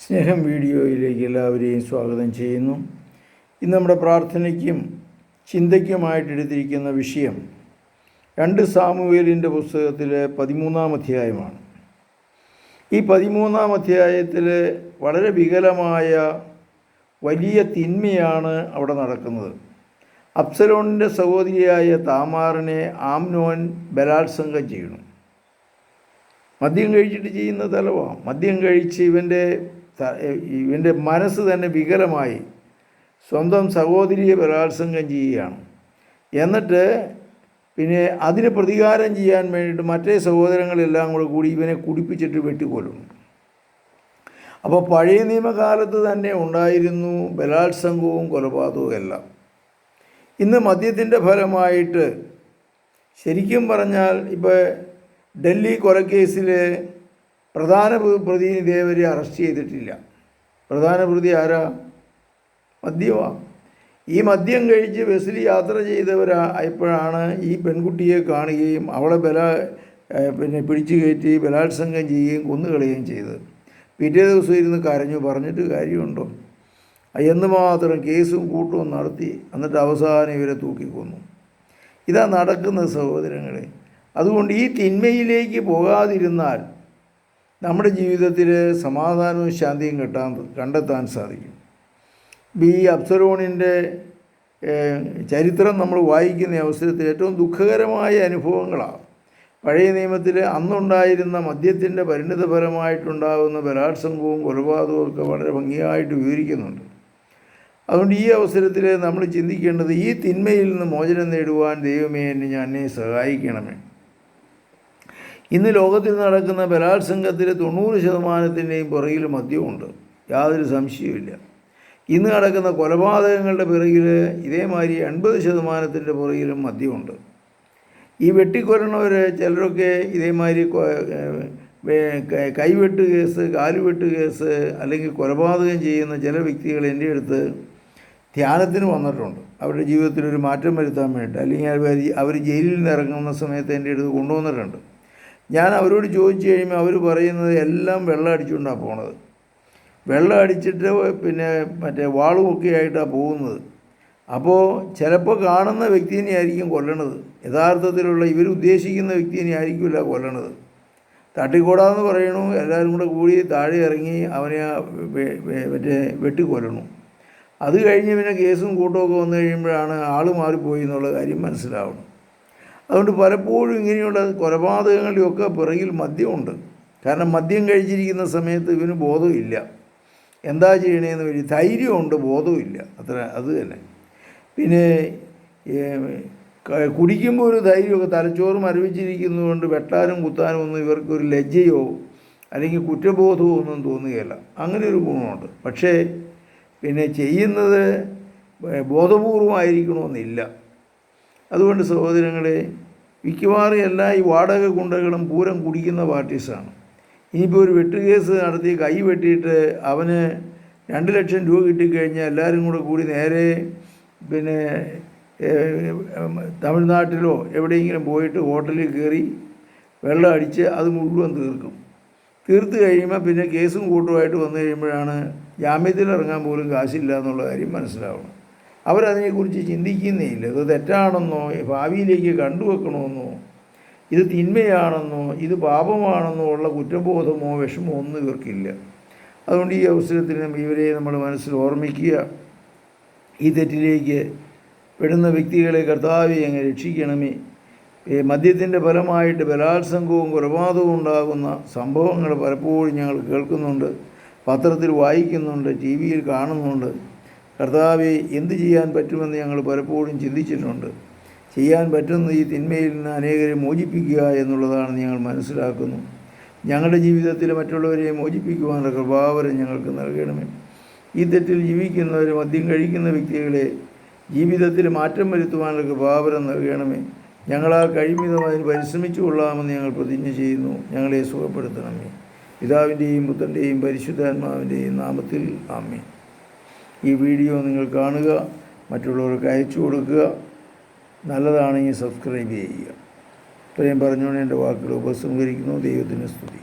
സ്നേഹം വീഡിയോയിലേക്ക് എല്ലാവരെയും സ്വാഗതം ചെയ്യുന്നു. ഇന്ന് നമ്മുടെ പ്രാർത്ഥനയ്ക്കും ചിന്തയ്ക്കുമായിട്ട് എടുത്തിരിക്കുന്ന വിഷയം രണ്ട് സാമുവേലിന്റെ പുസ്തകത്തിലെ പതിമൂന്നാം അധ്യായമാണ്. ഈ പതിമൂന്നാം അധ്യായത്തിൽ വളരെ വികലമായ വലിയ തിന്മയാണ് അവിടെ നടക്കുന്നത്. അപ്സലോണിന്റെ സഹോദരിയായ താമാറിനെ ആംനോൻ ബലാത്സംഗം ചെയ്യണം മദ്യം കഴിച്ചിട്ട് ചെയ്യുന്ന തലവാണ് മദ്യം കഴിച്ച് ഇവന്റെ ഇവന്റെ മനസ്സ് തന്നെ വികലമായി സ്വന്തം സഹോദരിയെ ബലാത്സംഗം ചെയ്യുകയാണ്. എന്നിട്ട് പിന്നെ അതിന് പ്രതികാരം ചെയ്യാൻ വേണ്ടിയിട്ട് മറ്റേ സഹോദരങ്ങളെല്ലാം കൂടെ കൂടി ഇവനെ കുടിപ്പിച്ചിട്ട് വെട്ടിക്കൊല്ലും. അപ്പോൾ പഴയ നിയമകാലത്ത് തന്നെ ഉണ്ടായിരുന്നു ബലാത്സംഗവും കൊലപാതകവും എല്ലാം. ഇന്ന് മദ്യത്തിന്റെ ഫലമായിട്ട് ശരിക്കും പറഞ്ഞാൽ ഇപ്പോൾ ഡൽഹി കൊലക്കേസിൽ പ്രധാന പ്ര- പ്രതി ഇതേവരെ അറസ്റ്റ് ചെയ്തിട്ടില്ല. പ്രധാന പ്രതി ആരാ? മദ്യമാണ് ഈ മദ്യം കഴിച്ച് ബസ്സിൽ യാത്ര ചെയ്തവരാ ചെയ്തവരായപ്പോഴാണ് ഈ പെൺകുട്ടിയെ കാണുകയും അവളെ ബല പിന്നെ പിടിച്ചു കയറ്റി ബലാത്സംഗം ചെയ്യുകയും കൊന്നുകളയുകയും ചെയ്തത്. പിറ്റേ ദിവസം ഇരുന്ന് കരഞ്ഞു. പറഞ്ഞിട്ട് കാര്യമുണ്ടോ? എന്ന് മാത്രം കേസും കൂട്ടവും നടത്തി എന്നിട്ട് അവസാനം ഇവരെ തൂക്കിക്കൊന്നു. ഇതാ നടക്കുന്നത് സഹോദരങ്ങളെ. അതുകൊണ്ട് ഈ തിന്മയിലേക്ക് പോകാതിരുന്നാൽ നമ്മുടെ ജീവിതത്തിൽ സമാധാനവും ശാന്തിയും കിട്ടാൻ കണ്ടെത്താൻ സാധിക്കും. ഈ അബ്സറോണിന്റെ ചരിത്രം നമ്മൾ വായിക്കുന്ന അവസരത്തിൽ ഏറ്റവും ദുഃഖകരമായ അനുഭവങ്ങളാണ്. പഴയ നിയമത്തിൽ അന്നുണ്ടായിരുന്ന മദ്യത്തിന്റെ പരിണിതഫലമായിട്ടുണ്ടാകുന്ന ബലാത്സംഗവും കൊലപാതകവും ഒക്കെ വളരെ ഭംഗിയായിട്ട് വിവരിക്കുന്നുണ്ട്. അതുകൊണ്ട് ഈ അവസരത്തിൽ നമ്മൾ ചിന്തിക്കേണ്ടത് ഈ തിന്മയിൽ നിന്ന് മോചനം നേടുവാൻ ദൈവമേ എന്നെ ഞാൻ സഹായിക്കണമേ. ഇന്ന് ലോകത്തിൽ നടക്കുന്ന ബലാത്സംഗത്തിലെ തൊണ്ണൂറ് ശതമാനത്തിന്റെയും പുറകിൽ മദ്യമുണ്ട്. യാതൊരു സംശയവുമില്ല ഇന്ന് നടക്കുന്ന കൊലപാതകങ്ങളുടെ പിറകിൽ ഇതേമാതിരി എൺപത് ശതമാനത്തിന്റെ പുറകിലും മദ്യമുണ്ട്. ഈ വെട്ടിക്കൊരണവർ ചിലരൊക്കെ ഇതേമാതിരി കൈവെട്ട് കേസ് കാലുവെട്ട് കേസ് അല്ലെങ്കിൽ കൊലപാതകം ചെയ്യുന്ന ചില വ്യക്തികൾ എന്റെ അടുത്ത് ധ്യാനത്തിന് വന്നിട്ടുണ്ട്. അവരുടെ ജീവിതത്തിൽ ഒരു മാറ്റം വരുത്താൻ വേണ്ടി അല്ലെങ്കിൽ അവർ ജയിലിൽ നിന്ന് ഇറങ്ങുന്ന സമയത്ത് എന്റെ അടുത്ത് കൊണ്ടുവന്നിട്ടുണ്ട്. ഞാൻ അവരോട് ചോദിച്ചു കഴിയുമ്പോൾ അവർ പറയുന്നത് എല്ലാം വെള്ളം അടിച്ചുകൊണ്ടാണ് പോണത്. വെള്ളം അടിച്ചിട്ട് പിന്നെ മറ്റേ വാളുമൊക്കെ ആയിട്ടാണ് പോകുന്നത്. അപ്പോൾ ചിലപ്പോൾ കാണുന്ന വ്യക്തിനെ ആയിരിക്കും കൊല്ലണത്. യഥാർത്ഥത്തിലുള്ള ഇവർ ഉദ്ദേശിക്കുന്ന വ്യക്തിനെ ആയിരിക്കില്ല കൊല്ലണത്. തട്ടിക്കൂടാന്ന് പറയണു. എല്ലാവരും കൂടെ കൂടി താഴെ ഇറങ്ങി അവനെ മറ്റേ വെട്ടിക്കൊല്ലണു. അത് കഴിഞ്ഞ് പിന്നെ കേസും കൂട്ടമൊക്കെ വന്നു കഴിയുമ്പോഴാണ് ആൾ മാറിപ്പോയി എന്നുള്ള കാര്യം മനസ്സിലാവണം അതുകൊണ്ട് പലപ്പോഴും ഇങ്ങനെയുള്ള കൊലപാതകങ്ങളുടെയൊക്കെ പിറകിൽ മദ്യമുണ്ട്. കാരണം മദ്യം കഴിച്ചിരിക്കുന്ന സമയത്ത് ഇവന് ബോധമില്ല. എന്താ ചെയ്യണേന്ന് വഴി ധൈര്യമുണ്ട് ബോധമില്ല അത്ര അത് തന്നെ. പിന്നെ കുടിക്കുമ്പോൾ ഒരു ധൈര്യമൊക്കെ തലച്ചോറ് മരവിച്ചിരിക്കുന്നതുകൊണ്ട് വെട്ടാനും കുത്താനും ഒന്നും ഇവർക്കൊരു ലജ്ജയോ അല്ലെങ്കിൽ കുറ്റബോധമോ ഒന്നും തോന്നുകയില്ല. അങ്ങനെ ഒരു ഗുണമുണ്ട്. പക്ഷേ പിന്നെ ചെയ്യുന്നത് ബോധപൂർവമായിരിക്കണമെന്നില്ല. അതുകൊണ്ട് സഹോദരങ്ങളെ മിക്കവാറും എല്ലാ ഈ വാടക ഗുണ്ടകളും പൂരം കുടിക്കുന്ന പാർട്ടീസാണ്. ഇനിയിപ്പോൾ ഒരു വെട്ടുകേസ് നടത്തി കൈ വെട്ടിയിട്ട് അവന് രണ്ട് ലക്ഷം രൂപ കിട്ടിക്കഴിഞ്ഞാൽ എല്ലാവരും കൂടെ കൂടി നേരെ പിന്നെ തമിഴ്നാട്ടിലോ എവിടെയെങ്കിലും പോയിട്ട് ഹോട്ടലിൽ കയറി വെള്ളം അടിച്ച് അത് മുഴുവൻ തീർക്കും. തീർത്ത് കഴിയുമ്പോൾ പിന്നെ കേസും കൂട്ടുമായിട്ട് വന്നു കഴിയുമ്പോഴാണ് ജാമ്യത്തിൽ ഇറങ്ങാൻ പോലും കാശില്ല എന്നുള്ള കാര്യം മനസ്സിലാവണം അവരതിനെക്കുറിച്ച് ചിന്തിക്കുന്നേ ഇല്ല ഇത് തെറ്റാണെന്നോ ഭാവിയിലേക്ക് കണ്ടുവെക്കണമെന്നോ ഇത് തിന്മയാണെന്നോ ഇത് പാപമാണെന്നോ ഉള്ള കുറ്റബോധമോ വിഷമോ ഒന്നും ഇവർക്കില്ല. അതുകൊണ്ട് ഈ അവസരത്തിൽ ഇവരെ നമ്മൾ മനസ്സിൽ ഓർമ്മിക്കുക. ഈ തെറ്റിലേക്ക് പെടുന്ന വ്യക്തികളെ കർത്താവെ അങ്ങ് രക്ഷിക്കണമേ. മദ്യത്തിന്റെ ഫലമായിട്ട് ബലാത്സംഗവും കൊലപാതകവും ഉണ്ടാകുന്ന സംഭവങ്ങൾ പലപ്പോഴും ഞങ്ങൾ കേൾക്കുന്നുണ്ട് പത്രത്തിൽ വായിക്കുന്നുണ്ട് ടി വിയിൽ കാണുന്നുണ്ട്. കർത്താവെ എന്ത് ചെയ്യാൻ പറ്റുമെന്ന് ഞങ്ങൾ പലപ്പോഴും ചിന്തിച്ചിട്ടുണ്ട്. ചെയ്യാൻ പറ്റുന്ന ഈ തിന്മയിൽ നിന്ന് അനേകരെ മോചിപ്പിക്കുക എന്നുള്ളതാണ് ഞങ്ങൾ മനസ്സിലാക്കുന്നു. ഞങ്ങളുടെ ജീവിതത്തിൽ മറ്റുള്ളവരെ മോചിപ്പിക്കുവാനുള്ള കൃപാവരം ഞങ്ങൾക്ക് നൽകണമേ. ഈ തെറ്റിൽ ജീവിക്കുന്നവർ മദ്യം കഴിക്കുന്ന വ്യക്തികളെ ജീവിതത്തിൽ മാറ്റം വരുത്തുവാനുള്ള കൃപാവരം നൽകണമേ. ഞങ്ങളാൽ കഴിയുന്നതും അതിന് പരിശ്രമിച്ചു കൊള്ളാമെന്ന് ഞങ്ങൾ പ്രതിജ്ഞ ചെയ്യുന്നു. ഞങ്ങളെ സുഖപ്പെടുത്തണമേ. പിതാവിന്റെയും പുത്രന്റെയും പരിശുദ്ധാത്മാവിന്റെയും നാമത്തിൽ ആമേ ഈ വീഡിയോ നിങ്ങൾ കാണുക മറ്റുള്ളവർക്ക് അയച്ചു കൊടുക്കുക. നല്ലതാണെങ്കിൽ സബ്സ്ക്രൈബ് ചെയ്യുക. ഇത്രയും പറഞ്ഞുകൊണ്ട് എന്റെ വാക്കുകൾ ഉപസംഹരിക്കുന്നു. ദൈവത്തിന് സ്തുതി.